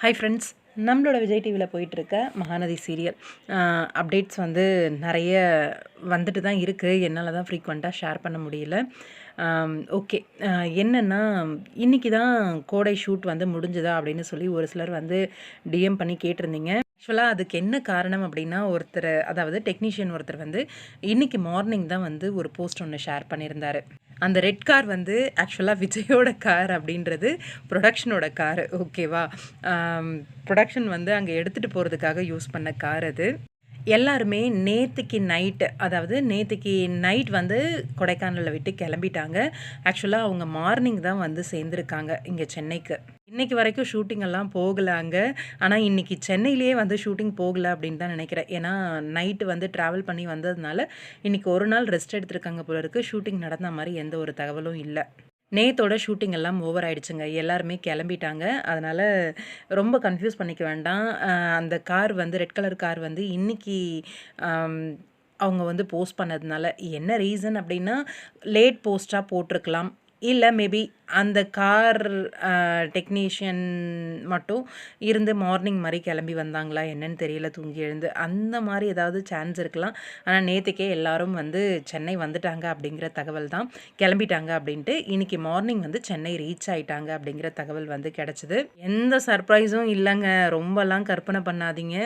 Hi friends நம்மளோட விஜய் டிவியில் போயிட்டுருக்க மகாநதி சீரியல் அப்டேட்ஸ் வந்து நிறைய வந்துட்டு தான் இருக்குது என்னால் தான் ஃப்ரீக்வெண்ட்டாக ஷேர் பண்ண முடியல. ஓகே என்னென்னா இன்றைக்கி தான் கோடை ஷூட் வந்து முடிஞ்சுதா அப்படின்னு சொல்லி ஒரு சிலர் வந்து டிஎம் பண்ணி கேட்டிருந்தீங்க. ஆக்சுவலாக அதுக்கு என்ன காரணம் அப்படின்னா ஒருத்தர் அதாவது டெக்னீஷியன் ஒருத்தர் வந்து இன்றைக்கி மார்னிங் தான் வந்து ஒரு போஸ்ட் ஒன்று ஷேர் பண்ணியிருந்தார். அந்த ரெட் கார் வந்து ஆக்சுவலாக விஜயோட கார் அப்படின்றது ப்ரொடக்ஷனோட கார். ஓகேவா ப்ரொடக்ஷன் வந்து அங்கே எடுத்துகிட்டு போகிறதுக்காக யூஸ் பண்ண கார் அது. எல்லாருமே நேற்றுக்கு நைட்டு அதாவது நேற்றுக்கு நைட் வந்து கொடைக்கானலில் விட்டு கிளம்பிட்டாங்க. ஆக்சுவலாக அவங்க மார்னிங் தான் வந்து சேர்ந்துருக்காங்க இங்கே சென்னைக்கு. இன்றைக்கி வரைக்கும் ஷூட்டிங் எல்லாம் போகலை அங்கே. ஆனால் இன்றைக்கி சென்னையிலேயே வந்து ஷூட்டிங் போகலை அப்படின்னு தான் நினைக்கிறேன். ஏன்னா நைட்டு வந்து ட்ராவல் பண்ணி வந்ததுனால இன்றைக்கி ஒரு நாள் ரெஸ்ட் எடுத்திருக்காங்க போல இருக்குது ஷூட்டிங் நடந்த மாதிரி எந்த ஒரு தகவலும் இல்லை. நேத்தோட ஷூட்டிங் எல்லாம் ஓவர் ஆயிடுச்சுங்க. எல்லாருமே கிளம்பிட்டாங்க. அதனால் ரொம்ப கன்ஃபியூஸ் பண்ணிக்க வேண்டாம். அந்த கார் வந்து ரெட் கலர் கார் வந்து இன்றைக்கி அவங்க வந்து போஸ்ட் பண்ணதுனால என்ன ரீசன் அப்படின்னா லேட் போஸ்ட்டாக போட்டிருக்கலாம். இல்லை மேபி அந்த கார் டெக்னீஷியன் மட்டும் இருந்து மார்னிங் மாதிரி கிளம்பி வந்தாங்களா என்னன்னு தெரியல தூங்கி எழுந்து. அந்த மாதிரி ஏதாவது சான்ஸ் இருக்கலாம். ஆனால் நேற்றுக்கே எல்லாரும் வந்து சென்னை வந்துட்டாங்க அப்படிங்கிற தகவல் தான் கிளம்பிட்டாங்க அப்படின்ட்டு இன்றைக்கி மார்னிங் வந்து சென்னை ரீச் ஆகிட்டாங்க அப்படிங்கிற தகவல் வந்து கிடச்சிது. எந்த சர்ப்ரைஸும் இல்லைங்க. ரொம்பலாம் கற்பனை பண்ணாதீங்க.